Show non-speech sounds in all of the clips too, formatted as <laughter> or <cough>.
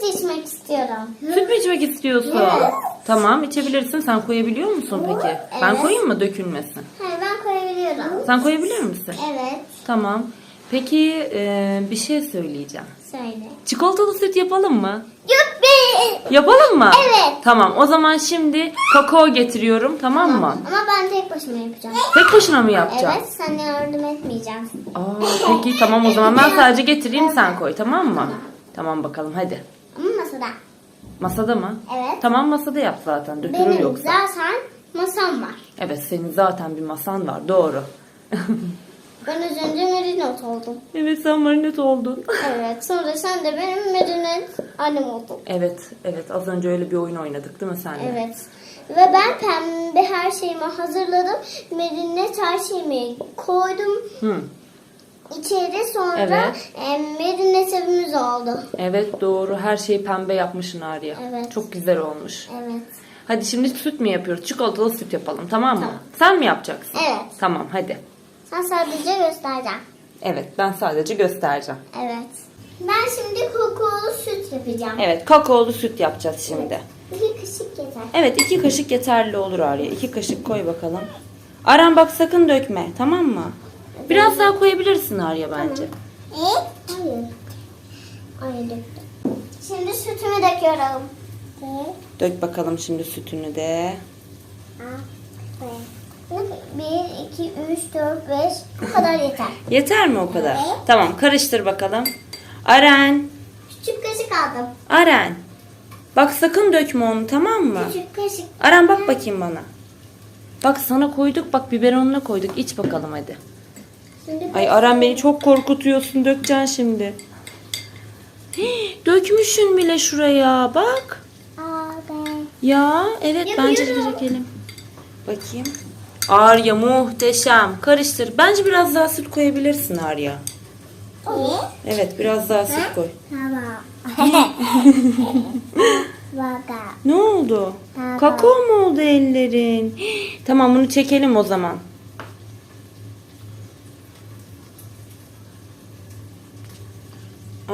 süt içmek istiyorum. Süt mü içmek istiyorsun? Evet. Tamam içebilirsin. Sen koyabiliyor musun peki? Ben Evet. koyayım mı dökülmesin? Hayır ben koyabiliyorum. Sen koyabilir misin? Evet. Tamam. Peki e, bir şey söyleyeceğim. Söyle. Çikolatalı süt yapalım mı? Yuppi. Yapalım mı? Evet. Tamam o zaman şimdi kakao getiriyorum tamam mı? Ama ben tek başıma yapacağım. Tek başına mı yapacağım? Evet sana yardım etmeyeceğim. Aa, peki tamam o zaman ben <laughs> sadece getireyim sen koy tamam mı? Tamam bakalım hadi. Masada. Masada mı? Evet. Tamam masada yap zaten dökülür Benim yoksa. zaten masam var. Evet senin zaten bir masan var doğru. <laughs> Ben az önce Merinot oldum. evet sen marinet oldun. Evet sonra sen de benim Merinot annem oldun. evet evet az önce öyle bir oyun oynadık değil mi senle? Evet. Ve ben pembe her şeyimi hazırladım. Merinet her şeyimi koydum Hı. İçeri. Sonra Evet. e, Merinet evimiz oldu. Evet doğru her şeyi pembe yapmışsın Arya. Evet. Çok güzel olmuş. Evet. Hadi şimdi süt mü yapıyoruz? Çikolatalı süt yapalım tamam mı? Sen mi yapacaksın? Evet. Tamam hadi. Sen sadece göstereceğim. Evet ben sadece göstereceğim. Evet. Ben şimdi kokulu süt yapacağım. Evet kakaolu süt yapacağız şimdi. İki kaşık yeter. Evet iki kaşık yeterli olur Arya. İki kaşık koy bakalım. Aran bak sakın dökme tamam mı? Biraz daha koyabilirsin Arya bence. E? Hayır. Hayır döktüm. Şimdi sütümü döküyorum. Dök bakalım şimdi sütünü de. Bir, iki, üç, dört, beş. Bu kadar yeter. <laughs> Yeter mi o kadar? Evet. Tamam karıştır bakalım. Aren, Küçük kaşık aldım. Aren. Bak sakın dökme onu tamam mı? Küçük kaşık. Aren bak bakayım bana. Bak sana koyduk bak biberonuna koyduk. İç bakalım hadi. Şimdi Ay Aren beni çok korkutuyorsun dökeceksin şimdi. Hii, dökmüşsün bile şuraya bak. Ben. Ya evet bence de Yapıyorum. dökelim. Bakayım. Arya muhteşem. Karıştır. Bence biraz daha süt koyabilirsin Arya. Evet biraz daha süt koy. Tamam. <laughs> Ne oldu? Kakao mu oldu ellerin? Hii, Tamam bunu çekelim o zaman.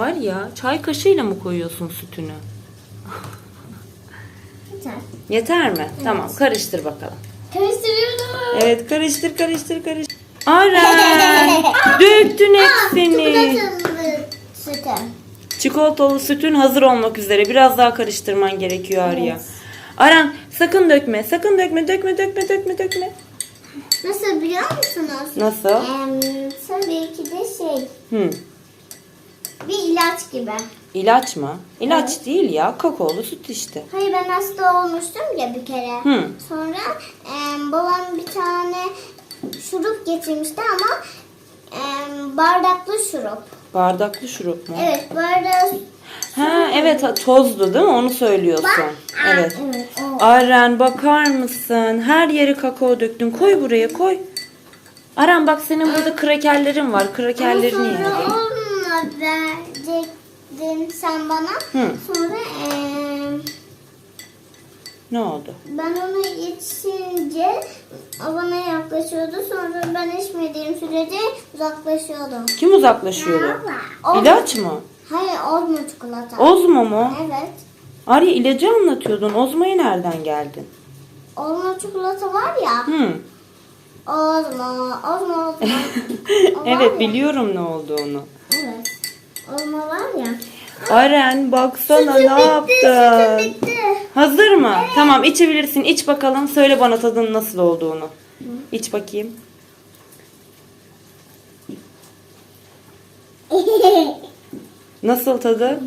Arya çay kaşığıyla mı koyuyorsun sütünü? Yeter. Yeter mi? Tamam karıştır bakalım. Karıştırıyorum. Evet karıştır karıştır karıştır. Aren <laughs> döktün hepsini. Çikolatalı sütün hazır olmak üzere. Biraz daha karıştırman gerekiyor Arya. Evet. Aran sakın dökme. Sakın dökme. Dökme dökme dökme dökme. Nasıl biliyor musunuz? Nasıl? Em, tabii ki de şey Hı. İlaç gibi. İlaç mı? İlaç değil ya. Kakaolu süt işte. Hayır ben hasta olmuştum ya bir kere. Hı. Sonra em, babam bir tane şurup getirmişti ama em, bardaklı şurup. Bardaklı şurup mu? Evet bardağı Ha evet ha, tozlu değil mi? Onu söylüyorsun. Evet. Evet o. Aran bakar mısın? Her yere kakao döktün. Koy buraya koy. Aran bak senin burada krakerlerin var. Krakerlerini ye. Sonra verecektin sen bana. Hı. Sonra em, Ne oldu? ben onu içince bana yaklaşıyordu. Sonra ben içmediğim sürece uzaklaşıyordu. Kim uzaklaşıyordu? O- İlaç mı? Hayır olma çikolata. Ozmo mu? Evet. Arya ilacı anlatıyordun. Ozmo'ya nereden geldin? Olma çikolata var ya. Hı. Olma, olma, olma. Evet biliyorum ne olduğunu. Evet. Olma var ya. Aren baksana Sütüm ne bitti, yaptın? sütüm bitti. Hazır mı? Tamam içebilirsin. İç bakalım. Söyle bana tadının nasıl olduğunu. İç bakayım. <laughs> Nasıl tadı?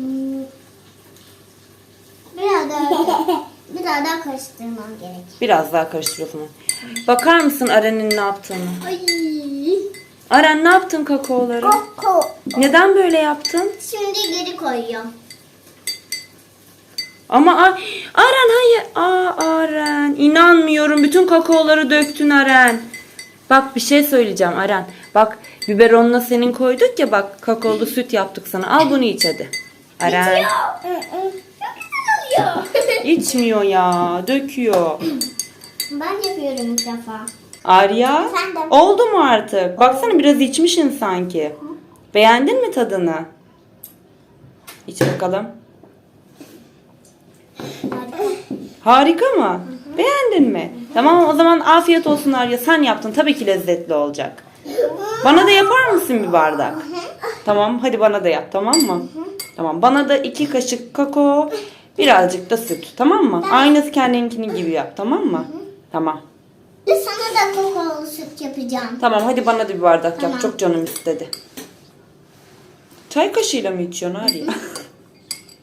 Biraz daha, <laughs> biraz daha karıştırmam gerek. Biraz daha karıştır o zaman. Bakar mısın Aren'in ne yaptığını? Ay. Aren ne yaptın kakaoları? Koko. Neden böyle yaptın? Şimdi geri koyuyorum. Ama ay, Aren hayır. Aa Aren inanmıyorum. Bütün kakaoları döktün Aren. Bak bir şey söyleyeceğim Aren. Bak biberonla senin koyduk ya bak kakaolu süt yaptık sana. Al bunu iç hadi. Aren Çok güzel oluyor. içmiyor ya. Döküyor. ben yapıyorum ilk defa. Arya Efendim? oldu mu artık? Baksana biraz içmişsin sanki. Beğendin mi tadını? İç bakalım. Harika mı? Beğendin mi? Tamam o zaman afiyet olsun Arya. Sen yaptın. Tabii ki lezzetli olacak. Bana da yapar mısın bir bardak? Tamam hadi bana da yap tamam mı? Tamam bana da iki kaşık kakao birazcık da süt tamam mı? Aynısı kendininkini gibi yap tamam mı? Tamam. Ve sana da kakaolu süt yapacağım. Tamam hadi bana da bir bardak Tamam. yap çok canım istedi. Çay kaşığıyla mı içiyorsun Arya? <laughs>